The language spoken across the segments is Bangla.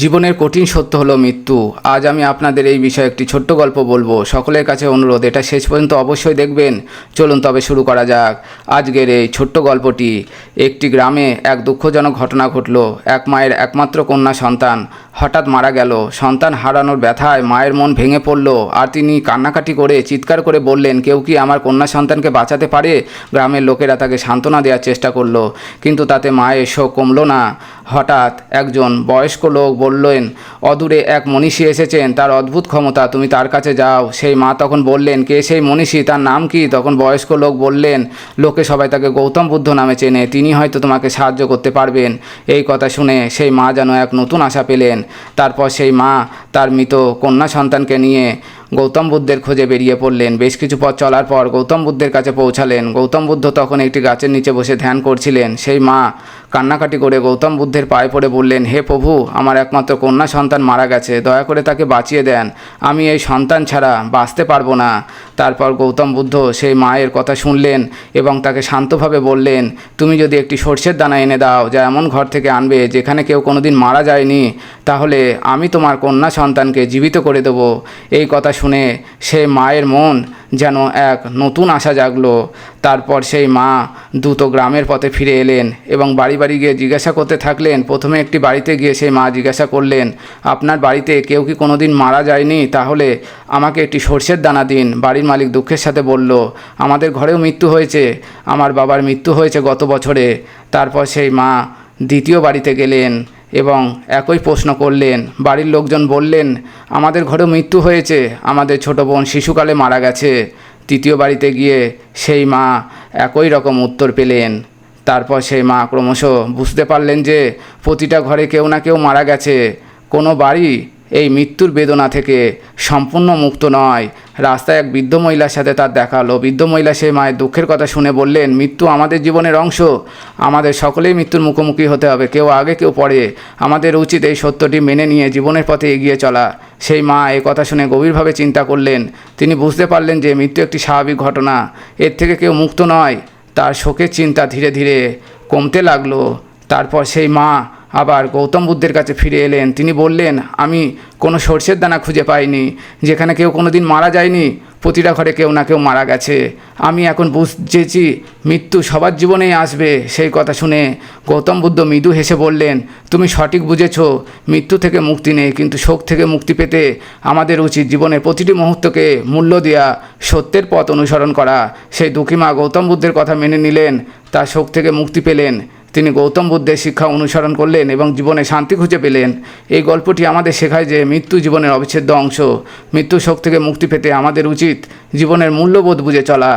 জীবনের কঠিন সত্য হলো মৃত্যু। আজ আমি আপনাদের এই বিষয়ে একটি ছোট্ট গল্প বলব। সকলের কাছে অনুরোধ, এটা শেষ পর্যন্ত অবশ্যই দেখবেন। চলুন তবে শুরু করা যাক। আজকের এই ছোট্ট গল্পটি, একটি গ্রামে এক দুঃখজনক ঘটনা ঘটল। এক মায়ের একমাত্র কন্যা সন্তান হঠাৎ মারা গেল। সন্তান হারানোর ব্যথায় মায়ের মন ভেঙে পড়ল আর তিনি কান্নাকাটি করে চিৎকার করে বললেন, কেউ কি আমার কন্যা সন্তানকে বাঁচাতে পারে? গ্রামের লোকেরা তাকে সান্ত্বনা দেওয়ার চেষ্টা করল, কিন্তু তাতে মায়ের শোক কমলো না। হঠাৎ একজন বয়স্ক লোক বললেন, অদূরে এক মনীষী এসেছেন, তার অদ্ভুত ক্ষমতা, তুমি তার কাছে যাও। সেই মা তখন বললেন, কে সেই মনীষী, তার নাম কি? তখন বয়স্ক লোক বললেন, লোকে সবাই তাকে গৌতম বুদ্ধ নামে চেনে, তিনি হয়তো তোমাকে সাহায্য করতে পারবেন। এই কথা শুনে সেই মা যেন এক নতুন আশা পেলেন। তারপর সেই মা তার মৃত কন্যা সন্তানকে নিয়ে গৌতম বুদ্ধের খোঁজে বেরিয়ে পড়লেন। বেশ কিছু পথ চলার পর গৌতম বুদ্ধের কাছে পৌঁছালেন। গৌতম বুদ্ধ তখন একটি গাছের নিচে বসে ধ্যান করছিলেন। সেই মা কান্নাকাটি করে গৌতম বুদ্ধের পায়ে পড়ে বললেন, হে প্রভু, আমার একমাত্র কন্যা সন্তান মারা গেছে। দয়া করে তাকে বাঁচিয়ে দেন। আমি এই সন্তান ছাড়া বাঁচতে পারব না। তারপর গৌতম বুদ্ধ সেই মায়ের কথা শুনলেন এবং তাকে শান্তভাবে বললেন, তুমি যদি একটি সর্ষের দানা এনে দাও যা এমন ঘর থেকে আনবে যেখানে কেউ কোনোদিন মারা যায়নি, তাহলে আমি তোমার কন্যা সন্তানকে জীবিত করে দেবো। এই কথা শুনে সেই মায়ের মন যেন এক নতুন আশা জাগলো। তারপর সেই মা দ্রুত গ্রামের পথে ফিরে এলেন এবং বাড়ি বাড়ি গিয়ে জিজ্ঞাসা করতে থাকলেন, প্রথমে একটি বাড়িতে গিয়ে সেই মা জিজ্ঞাসা করলেন, আপনার বাড়িতে কেউ কি কোনো দিন মারা যায়নি? তাহলে আমাকে একটি সর্ষের দানা দিন। বাড়ির মালিক দুঃখের সাথে বলল, আমাদের ঘরেও মৃত্যু হয়েছে। আমার বাবার মৃত্যু হয়েছে গত বছরে। তারপর সেই মা দ্বিতীয় বাড়িতে গেলেন। এবং একই প্রশ্ন করলেন, বাড়ির লোকজন বললেন, আমাদের ঘরে মৃত্যু হয়েছে, আমাদের ছোট বোন শিশুকালে মারা গেছে। তৃতীয় বাড়িতে গিয়ে সেই মা একই রকম উত্তর পেলেন। তারপর সেই মা ক্রমশ বুঝতে পারলেন যে, প্রতিটা ঘরে কেউ না কেউ মারা গেছে। কোনো বাড়ি এই মৃত্যুর বেদনা থেকে সম্পূর্ণ মুক্ত নয়। রাস্তায় এক বৃদ্ধ মহিলার সাথে তার দেখা হলো। বৃদ্ধ মহিলা সেই মায়ের দুঃখের কথা শুনে বললেন, মৃত্যু আমাদের জীবনের অংশ। আমাদের সকলেই মৃত্যুর মুখোমুখি হতে হবে। কেউ আগে, কেউ পরে। আমাদের উচিত এই সত্যটি মেনে নিয়ে জীবনের পথে এগিয়ে চলা। সেই মা এই কথা শুনে গভীরভাবে চিন্তা করলেন। তিনি বুঝতে পারলেন যে মৃত্যু একটি স্বাভাবিক ঘটনা। এর থেকে কেউ মুক্ত নয়। তার শোকের চিন্তা ধীরে ধীরে কমতে লাগল। তারপর সেই মা আবার গৌতম বুদ্ধের কাছে ফিরে এলেন। তিনি বললেন, আমি কোনো সর্ষের দানা খুঁজে পাইনি, যেখানে কেউ কোনো দিন মারা যায়নি, প্রতিটা ঘরে কেউ না কেউ মারা গেছে। আমি এখন বুঝেছি মৃত্যু সবার জীবনেই আসবে। সেই কথা শুনে গৌতম বুদ্ধ মৃদু হেসে বললেন, তুমি সঠিক বুঝেছ, মৃত্যু থেকে মুক্তি নেই, কিন্তু শোক থেকে মুক্তি পেতে আমাদের উচিত জীবনের প্রতিটি মুহূর্তকে মূল্য দেওয়া সত্যের পথ অনুসরণ করা। সেই দুঃখী মা গৌতম বুদ্ধের কথা মেনে নিলেন তার শোক থেকে মুক্তি পেলেন। তিনি গৌতম বুদ্ধের শিক্ষা অনুসরণ করলেন এবং জীবনে শান্তি খুঁজে পেলেন। এই গল্পটি আমাদের শেখায় যে মৃত্যু জীবনের অবিচ্ছেদ্য অংশ। মৃত্যু শোক থেকে মুক্তি পেতে আমাদের উচিত জীবনের মূল্যবোধ বুঝে চলা।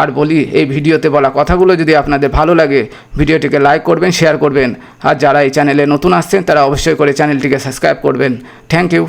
আর বলি, এই ভিডিওতে বলা কথাগুলো যদি আপনাদের ভালো লাগে, ভিডিওটিকে লাইক করবেন, শেয়ার করবেন। আর যারা এই চ্যানেলে নতুন আসছেন, তারা অবশ্যই করে চ্যানেলটিকে সাবস্ক্রাইব করবেন। Thank you.